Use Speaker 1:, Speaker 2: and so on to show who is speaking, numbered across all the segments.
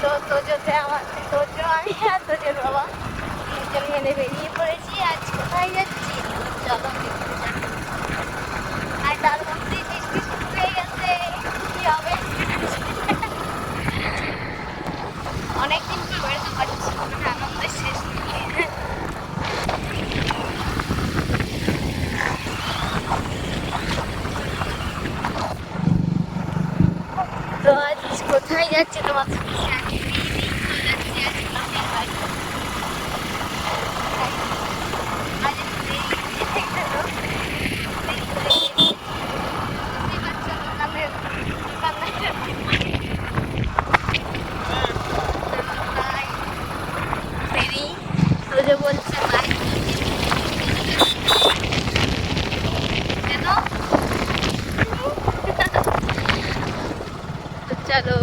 Speaker 1: তো তোজোতে আমার তোজো আমি আর তোজোর বাবা তিনজন বেরিয়ে পড়েছি আজ কোথায় যাচ্ছি? চলো দেখতে যাক। আর তার মধ্যে বৃষ্টি শুরু হয়ে গেছে কি হবে অনেকদিন পর বেড়াতে পারছি মানে আনন্দের শেষ নেই তো আজ কোথায় যাচ্ছে তোমার সাথে share করি। যাচ্ছি আজ গ্রামের বাড়ি। আজ একটু দেরি হয়ে গেলো। দেখতে বুঝতেই পারছ দোকানের দোকানের তাই ফেরি তোজো বলছে বাই কেন তো চলো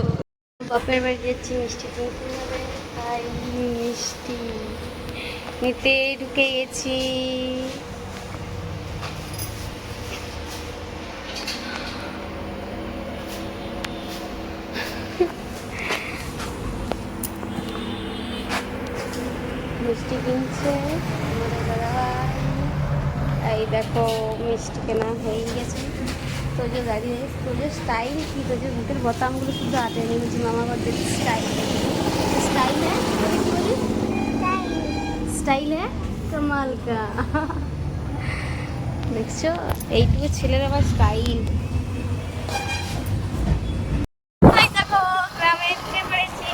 Speaker 1: বাপের বাড়ি মিষ্টি কিনতে হবে। তাই মিষ্টি। নিতে ঢুকে গেছি। মিষ্টি কিনছে। এই দেখো, মিষ্টি কেনা হয়ে গেছে। তোজো দাঁড়িয়ে তোজো স্টাইল কি তোজো বুকের বোতামগুলো শুধু আটে নিয়েছি মামা বলতে স্টাইল স্টাইল হ্যাঁ? স্টাইল হ্যাঁ? কমাল কা। দেখছ? এইটুকু ছেলের আবার স্টাইল দেখো গ্রামে ঢুকে পড়েছি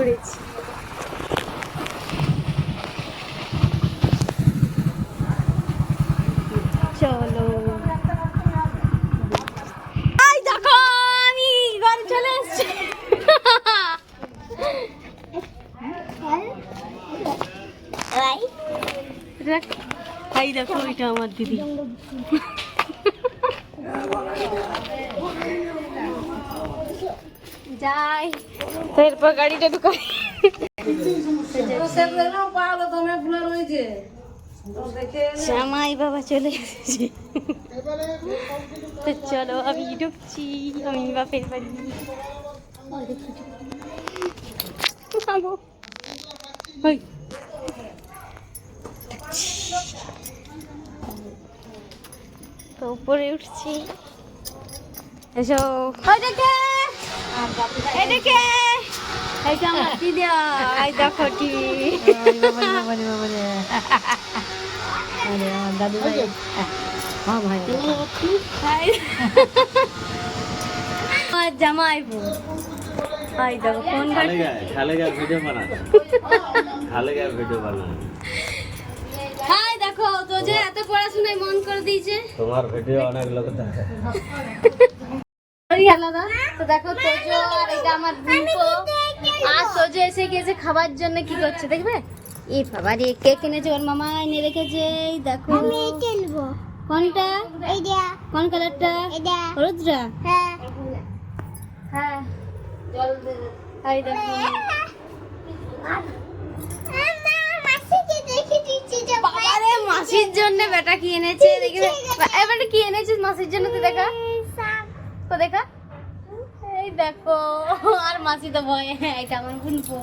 Speaker 1: পড়েছি চলো। দেখো আমি ঘরে চলে এসেছি। এই দেখো এটা আমার দিদি। যাই। তো এরপর গাড়িটা ঢুকাই। বাবা চলে এসেছে। তো চলো আমি ঢুকছি আমি বাপের বাড়ি। তো উপরে উঠছি। এসো। এদিকে আই আই ফোন হাই দেখো তো যে এত পড়াশোনায় মন করে দিয়েছে।
Speaker 2: তোমার ভিডিও অনেক লোক দেখে।
Speaker 1: ওই আলাদা। তো দেখো তোজো আর এটা আমার বুনকো আর তোজো এসে গেছে খাবার জন্য কি করছে দেখবে? এই বাবা রে কে কিনেছে ওর মামা এনে রেখেছে এই দেখো। আমি খেলব কোনটা? এইটা কোন কালারটা? এটা হলুদটা? হ্যাঁ। হ্যাঁ জল দে। এই দেখো। মাসির জন্য বেটা কি এনেছে? দেখবে এবারে কি এনেছিস মাসির জন্য তুই দেখা। তো দেখা। এই দেখো আর মাসি তো ভয় এটা আমার বুনবো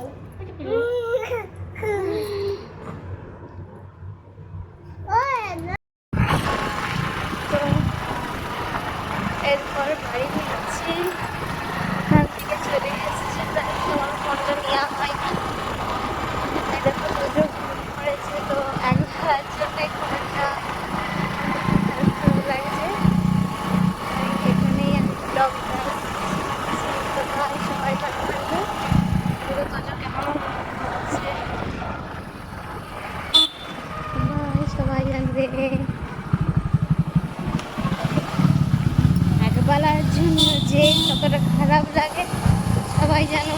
Speaker 1: এরপর বাড়ি যাচ্ছি গাছপালার জন্য যে কতটা খারাপ লাগে সবাই জানো।